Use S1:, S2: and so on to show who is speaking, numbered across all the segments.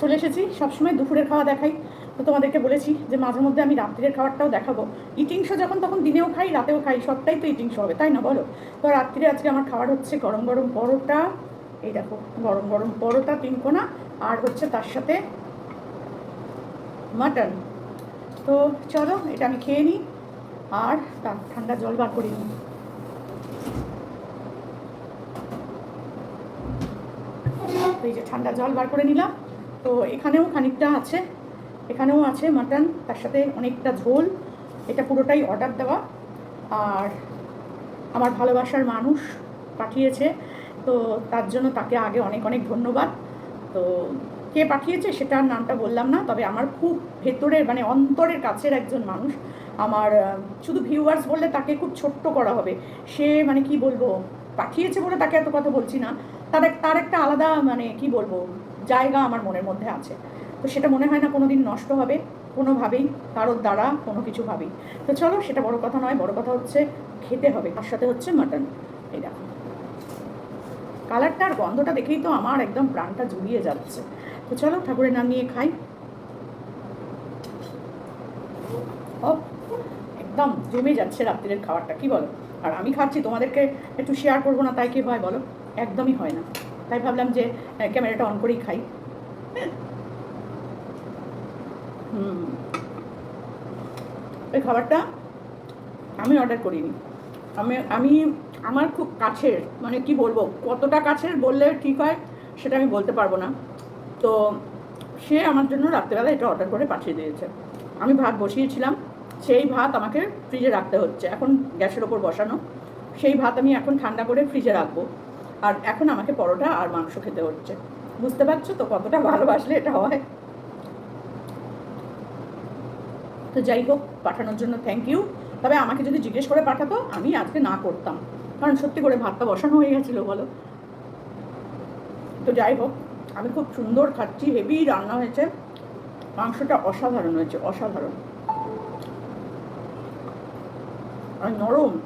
S1: চলে এসেছি। সবসময় দুপুরের খাওয়া দেখাই। তো তোমাদেরকে বলেছি যে মাঝে মধ্যে আমি রাত্রির খাবারটাও দেখাবো। ইটিং শো যখন তখন দিনেও খাই, রাতেও খাই, সবটাই তো ইটিং শো হবে, তাই না বলো? তো রাত্রিরে আজকে আমার খাবার হচ্ছে গরম গরম পরোটা। এই দেখো, গরম গরম পরোটা তিন কোনা আর হচ্ছে তার সাথে মাটন। তো চলো, এটা আমি খেয়ে নিই, আর তার ঠান্ডা জল বার করে নিই। এই যে ঠান্ডা জল বার করে নিলাম। তো এখানেও খানিকটা আছে। এখানেও আছে মাটন, তার সাথে অনেকটা ঝোল। এটা পুরোটাই অর্ডার দেওয়া। আর আমার ভালোবাসার মানুষ পাঠিয়েছে, তো তার জন্য তাকে আগে অনেক অনেক ধন্যবাদ। তো কে পাঠিয়েছে সেটার নামটা বললাম না, তবে আমার খুব ভেতরের মানে অন্তরের কাছের একজন মানুষ। আমার শুধু ভিউয়ার্স বললে তাকে খুব ছোট্ট করা হবে। সে মানে কি বলব, পাঠিয়েছে বলে তাকে এত কথা বলছি না। তার তার একটা আলাদা মানে কি বলব জায়গা আমার মনের মধ্যে আছে। তো সেটা মনে হয় না কোনো দিন নষ্ট হবে, কোনোভাবেই, কারোর দ্বারা কোনো কিছু ভাবেই তো চলো, সেটা বড় কথা নয়, বড় কথা হচ্ছে খেতে হবে। তার সাথে হচ্ছে মাটন এই দেখো। কালারটা আর গন্ধটা দেখেই তো আমার একদম প্রাণটা জুড়িয়ে যাচ্ছে। তো চলো, ঠাকুরের নাম নিয়ে খাই। ও একদম জমে যাচ্ছে রাত্রিরের খাবারটা। কি বলো? আর আমি খাচ্ছি, তোমাদেরকে একটু শেয়ার করব না তাই কি হয় বলো? একদমই হয় না। তাই ভাবলাম যে ক্যামেরাটা অন করেই খাই। হুম। এই খাবারটা আমি অর্ডার করিনি। আমি আমি, আমার খুব কাছের মানে কি বলব, কতটা কাছের বললে ঠিক হয় সেটা আমি বলতে পারব না। তো সে আমার জন্য রাত্রেবেলা এটা অর্ডার করে পাঠিয়ে দিয়েছে। আমি ভাত বসিয়েছিলাম, সেই ভাত আমাকে ফ্রিজে রাখতে হচ্ছে। এখন গ্যাসের ওপর বসানো। সেই ভাত আমি এখন ঠান্ডা করে ফ্রিজে রাখব। আর এখন আমাকে পরোটা আর মাংস খেতে হচ্ছে। বুঝতে পারছ তো কতটা ভালোবাসলে এটা হয়? তো যাই হোক, পাঠানোর জন্য থ্যাংক ইউ তবে আমাকে যদি জিজ্ঞেস করে পাঠাতো, আমি আজকে না করতাম। কারণ সত্যি করে ভাতটা বসানো হয়ে গেছিল, বলো। তো যাই হোক, আমি খুব সুন্দর খাচ্ছি, হেভি রান্না হয়েছে। মাংসটা অসাধারণ হয়েছে, অসাধারণ। আর নরম।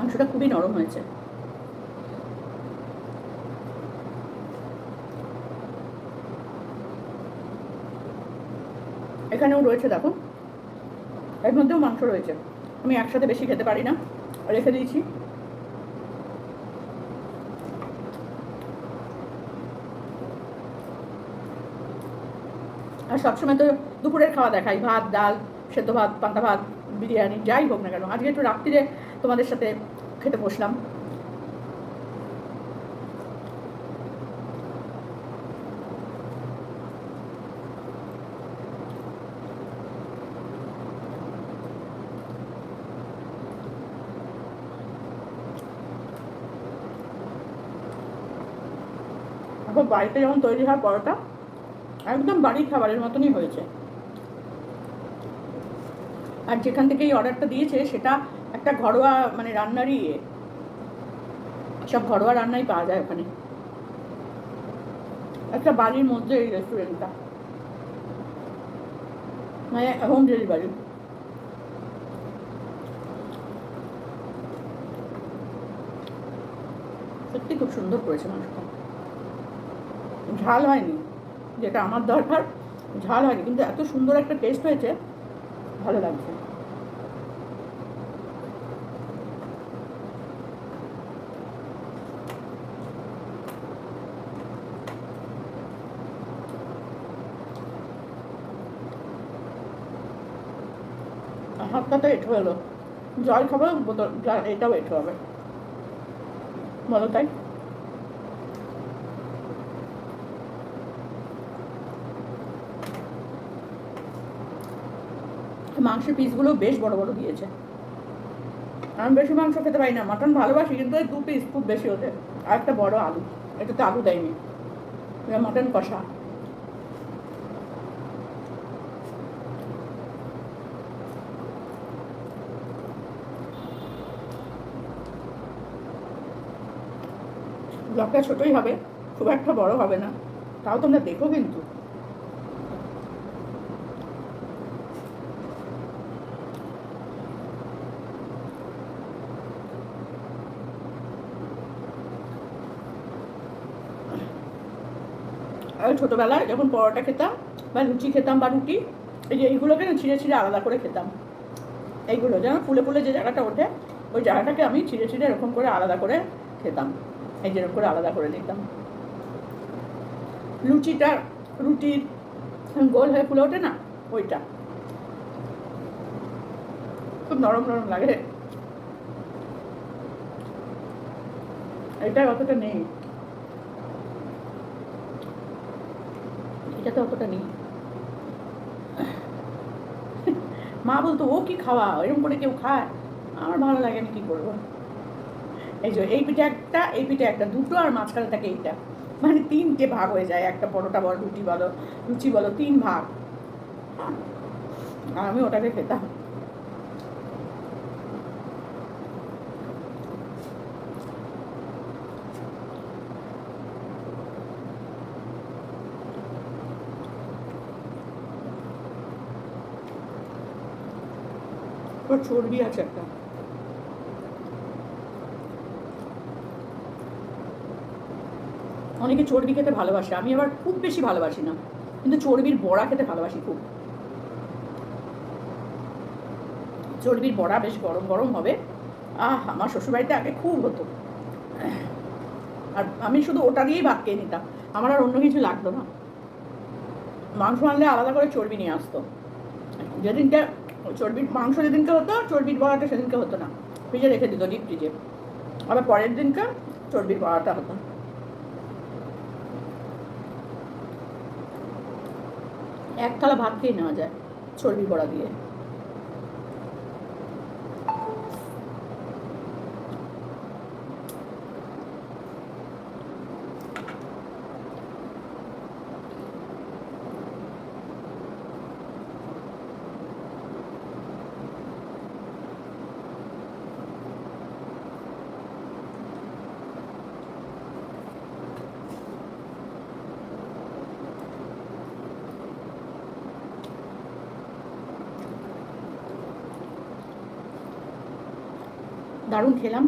S1: মাংসটা খুবই নরম হয়েছে। এখানেও রয়েছে দেখো এর মধ্যেও মাংস রয়েছে। আমি একসাথে বেশি খেতে পারি না। রেখে দিয়েছি। আর সবসময় তো দুপুরের খাওয়া দেখাই। ভাত, ডাল, সেদ্ধ ভাত, পান্তা ভাত, বিরিয়ানি, যাই হোক না কেন। আজকে একটু রাত্রিরে তোমাদের সাথে খেতে বসলাম। এখন বাড়িতে যেমন তৈরি হয় পরোটা, একদম বাড়ির খাবারের মতনই হয়েছে। আর যেখান থেকে এই অর্ডারটা দিয়েছে, সেটা একটা ঘরোয়া মানে রান্নারই ইয়ে। সব ঘরোয়া রান্নাই পাওয়া যায় ওখানে। একটা বাড়ির মধ্যে এই রেস্টুরেন্টটা মানে হোম ডেলিভারি সত্যি খুব সুন্দর করেছে মানুষটা। ঝাল হয়নি, যেটা আমার দরকার, ঝাল হয়নি, কিন্তু এত সুন্দর একটা টেস্ট হয়েছে, ভালো লাগছে। হাতটা তো এঁঠো এলো। জল খাব, বোতল এটাও এঁঠো হবে বলো তাই? মাংসের পিসগুলো বেশ বড় বড় দিয়েছে। আমি বেশি মাংস খেতে পারি না মাটন ভালোবাসি, কিন্তু দু পিস খুব বেশি ওঠে আর একটা বড় আলু, এটাতে আলু দেয়নি। মাটন কষা। ব্লগটা ছোটই হবে, খুব একটা বড় হবে না। তাও তোমরা দেখো কিন্তু। ছোটোবেলায় যখন পরোটা খেতাম বা লুচি খেতাম বা রুটি, এই যে এইগুলোকে না ছিঁড়ে ছিঁড়ে আলাদা করে খেতাম। এইগুলো যেন ফুলে ফুলে যে জায়গাটা ওঠে, ওই জায়গাটাকে আমি ছিঁড়ে ছিঁড়ে এরকম করে আলাদা করে খেতাম। এই করে আলাদা করে নিতাম। লুচিটা রুটির গোল হয়ে ফুলে ওঠে না, ওইটা। খুব নরম নরম লাগে। এটা অতটা নেই। এটা তো অতটা নেই। মা বলতো, ও কি খাওয়া? এরকম করে কেউ খায়? আমার ভালো লাগে আমি কি করব। এই যে, এই পিঠে একটা, এই পিঠে একটা, দুটো আর মাঝখানে থাকে এইটা। মানে তিনটে ভাগ হয়ে যায়, একটা পরোটা বলো, রুটি বলো, লুচি বলো, তিন ভাগ। আর আমি ওটাকে খেতাম। চর্বি আছে একটা। অনেকে চর্বি খেতে ভালোবাসে, আমি আবার খুব বেশি ভালোবাসি না, কিন্তু চর্বির বড়া খেতে ভালোবাসি খুব। চর্বির বড়া বেশ গরম গরম হবে। আহ, আমার শ্বশুরবাড়িতে আগে খুব হতো। আর আমি শুধু ওটা দিয়েই ভাত খেয়ে নিতাম, আমার আর অন্য কিছু লাগতো না। মাংস আনলে আলাদা করে চর্বি নিয়ে আসতো। যেদিনকে চর্বির মাংস যেদিনকে হতো, চর্বির বড়াটা সেদিনকে হতো না। ফ্রিজে রেখে দিত, ডিপ ফ্রিজে। আবার পরের দিনকে চর্বির বড়াটা হতো। এক থালা ভাত খেয়ে নেওয়া যায় চর্বি পড়া দিয়ে। দারুণ খেলাম।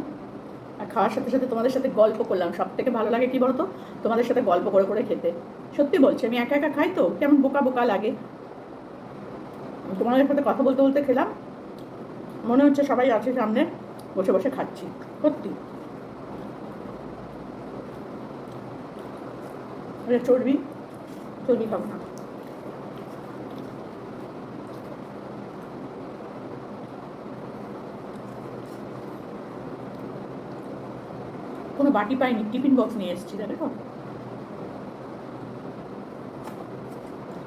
S1: আর খাওয়ার সাথে সাথে তোমাদের সাথে গল্প করলাম। সব থেকে ভালো লাগে কি বলতো? তোমাদের সাথে গল্প করে করে খেতে। সত্যি বলছি, আমি একা একা খাই তো, কেমন বোকা বোকা লাগে। তোমাদের সাথে কথা বলতে বলতে খেলাম। মনে হচ্ছে সবাই আছে সামনে, বসে বসে খাচ্ছি। সত্যি। চর্বি চর্বি খাব না। কোনো বাটি পাইনি, টিফিন বক্স নিয়ে এসেছি দেখো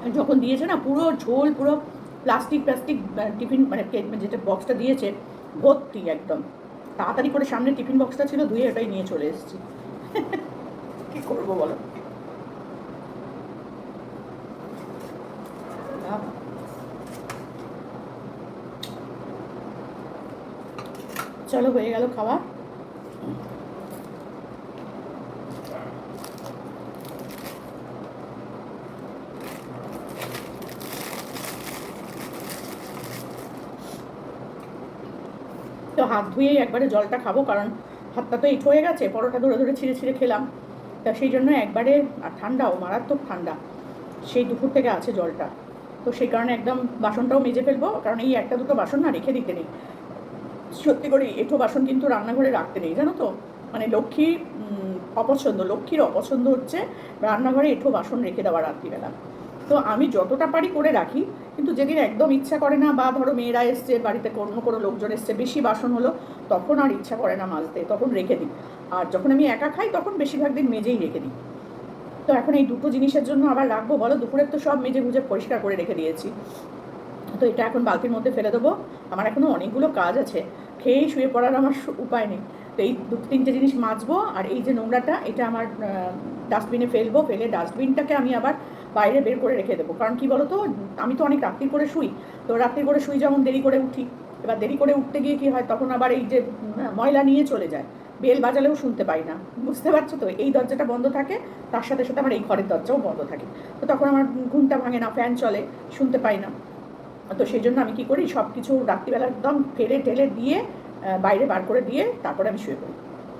S1: আর যখন দিয়েছে না, পুরো ঝোল, পুরো প্লাস্টিক প্লাস্টিক টিফিন মানে কে- যেটা বক্সটা দিয়েছে, ভর্তি একদম। তাড়াতাড়ি করে সামনে টিফিন বক্সটা ছিল, ধুয়ে ওটাই নিয়ে চলে এসেছি। কি করব বলো? চলো, হয়ে গেল খাওয়া। তো হাত ধুয়েই একবারে জলটা খাব কারণ হাতটা তো ইট হয়ে গেছে পরোটা ধরে ধরে ছিঁড়ে ছিঁড়ে খেলাম। তা সেই জন্য একবারে আর ঠান্ডাও মারাত্মক ঠান্ডা সেই দুপুর থেকে আছে জলটা। তো সেই কারণে একদম বাসনটাও মেজে ফেলব কারণ এই একটা দুটো বাসন না রেখে দিতে নেই। সত্যি করে এঁঠো বাসন কিন্তু রান্নাঘরে রাখতে নেই জানো তো? মানে লক্ষ্মী উম, অপছন্দ লক্ষ্মীর অপছন্দ হচ্ছে রান্নাঘরে এঁঠো বাসন রেখে দেওয়া রাত্রিবেলা। তো আমি যতটা পারি করে রাখি কিন্তু যেদিন একদম ইচ্ছা করে না, বা ধরো মেয়েরা এসছে, বাড়িতে কোনো কোনো লোকজন এসছে, বেশি বাসন হলো, তখন আর ইচ্ছা করে না মাজতে, তখন রেখে দিই। আর যখন আমি একা খাই, তখন বেশিরভাগ দিন মেজেই রেখে দিই। তো এখন এই দুটো জিনিসের জন্য আবার রাখব, বলো? দুপুরের তো সব মেজে গুজে পরিষ্কার করে রেখে দিয়েছি। তো এটা এখন বালতির মধ্যে ফেলে দেবো। আমার এখনও অনেকগুলো কাজ আছে। খেয়েই শুয়ে পড়ার আমার উপায় নেই। তো এই দু তিনটে জিনিস মাজবো, আর এই যে নোংরাটা, এটা আমার ডাস্টবিনে ফেলব, ফেলে ডাস্টবিনটাকে আমি আবার বাইরে বের করে রেখে দেবো। কারণ কি বলতো? আমি তো অনেক রাত্রি করে শুই। তো রাত্রি করে শুই যেমন দেরি করে উঠি। এবার দেরি করে উঠতে গিয়ে কি হয়? তখন আবার এই যে উম, ময়লা নিয়ে চলে যায়। বেল বাজালেও শুনতে পাই না। বুঝতে পারছ তো? এই দরজাটা বন্ধ থাকে তার সাথে সাথে আমার এই ঘরের দরজাও বন্ধ থাকে। তো তখন আমার ঘুমটা ভাঙে না ফ্যান চলে শুনতে পাই না। তো সেই জন্য আমি কি করি? সব কিছু রাত্রিবেলা একদম ফেলে টেলে দিয়ে বাইরে বার করে দিয়ে তারপরে আমি শুয়ে পড়ি।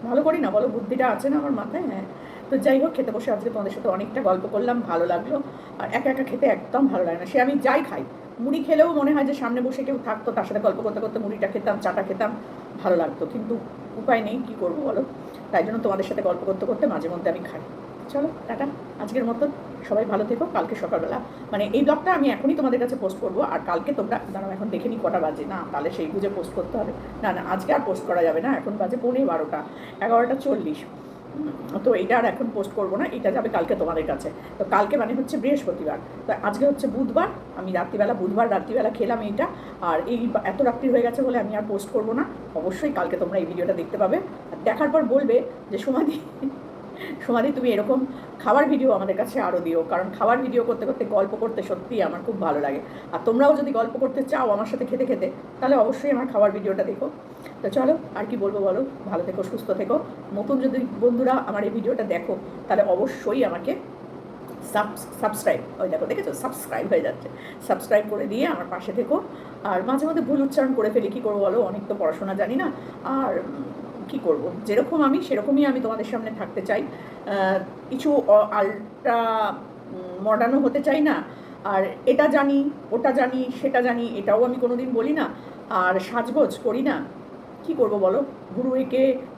S1: ভালো করি না? বলো বুদ্ধিটা আছে না আমার মাথায়? হ্যাঁ। তো যাই হোক, খেতে বসে আজকে তোমাদের সাথে অনেকটা গল্প করলাম, ভালো লাগল। আর একা একা খেতে একদম ভালো লাগে না। সে আমি যাই খাই। মুড়ি খেলেও মনে হয় যে সামনে বসে কেউ থাকতো, তার সাথে গল্প করতে করতে মুড়িটা খেতাম, চাটা খেতাম, ভালো লাগতো। কিন্তু উপায় নেই, কি করব বলো? তাই জন্য তোমাদের সাথে গল্প করতে করতে মাঝে মধ্যে আমি খাই। চলো, টাটা। আজকের মতন সবাই ভালো থেকো। কালকে সকালবেলা মানে এই ব্লগটা আমি এখনই তোমাদের কাছে পোস্ট করব। আর কালকে তোমরা, দাঁড়াও, এখন দেখে নি কটা বাজে। না, তাহলে সেই বুঝে পোস্ট করতে হবে। না না, আজকে আর পোস্ট করা যাবে না। এখন বাজে পৌনে বারোটা, এগারোটা চল্লিশ। তো এটা আর এখন পোস্ট করব না, এটা যাবে কালকে তোমাদের কাছে। তো কালকে মানে হচ্ছে বৃহস্পতিবার। তো আজকে হচ্ছে বুধবার, আমি রাত্রিবেলা, বুধবার রাত্রিবেলা খেলাম এইটা আর এই এত রাত্রি হয়ে গেছে বলে আমি আর পোস্ট করব না। অবশ্যই কালকে তোমরা এই ভিডিওটা দেখতে পাবে। আর দেখার পর বলবে যে সমাধি সমাধি তুমি এরকম খাবার ভিডিও আমাদের কাছে আরও দিও। কারণ খাবার ভিডিও করতে করতে গল্প করতে সত্যিই আমার খুব ভালো লাগে। আর তোমরাও যদি গল্প করতে চাও আমার সাথে খেতে খেতে, তাহলে অবশ্যই আমার খাবার ভিডিওটা দেখো। তো চলো, আর কি বলব বলো? ভালো থেকো, সুস্থ থেকো। নতুন যদি বন্ধুরা আমার এই ভিডিওটা দেখো, তাহলে অবশ্যই আমাকে সাবস্ক্রাইব ওই দেখো, দেখেছ? সাবস্ক্রাইব হয়ে যাচ্ছে। সাবস্ক্রাইব করে দিয়ে আমার পাশে থেকো। আর মাঝে মধ্যে ভুল উচ্চারণ করে ফেলি, কী করব বলো? অনেক তো পড়াশোনা জানি না। আর কি করব? যেরকম আমি, সেরকমই আমি তোমাদের সামনে থাকতে চাই। কিছু আলট্রা মডার্নও হতে চাই না। আর এটা জানি, ওটা জানি, সেটা জানি, এটাও আমি কোনোদিন বলি না। আর সাজগোজ করি না। কি করব বলো? গুরু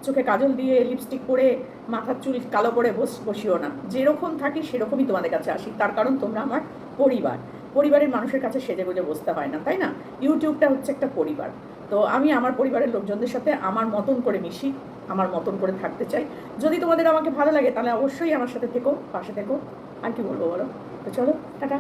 S1: চোখে কাজল দিয়ে লিপস্টিক পরে মাথার চুল কালো করে বস, বসিও না। যেরকম থাকি সেরকমই তোমাদের কাছে আসি। তার কারণ তোমরা আমার পরিবার। পরিবারের মানুষের কাছে সেজে গুজে বসতে হয় না, তাই না? ইউটিউবটা হচ্ছে একটা পরিবার। তো আমি আমার পরিবারের লোকজনদের সাথে আমার মতন করে মিশি, আমার মতন করে থাকতে চাই। যদি তোমাদের আমাকে ভালো লাগে, তাহলে অবশ্যই আমার সাথে থেকো, পাশে থেকো। আর কি বলব বলো? তো চলো, টাটা।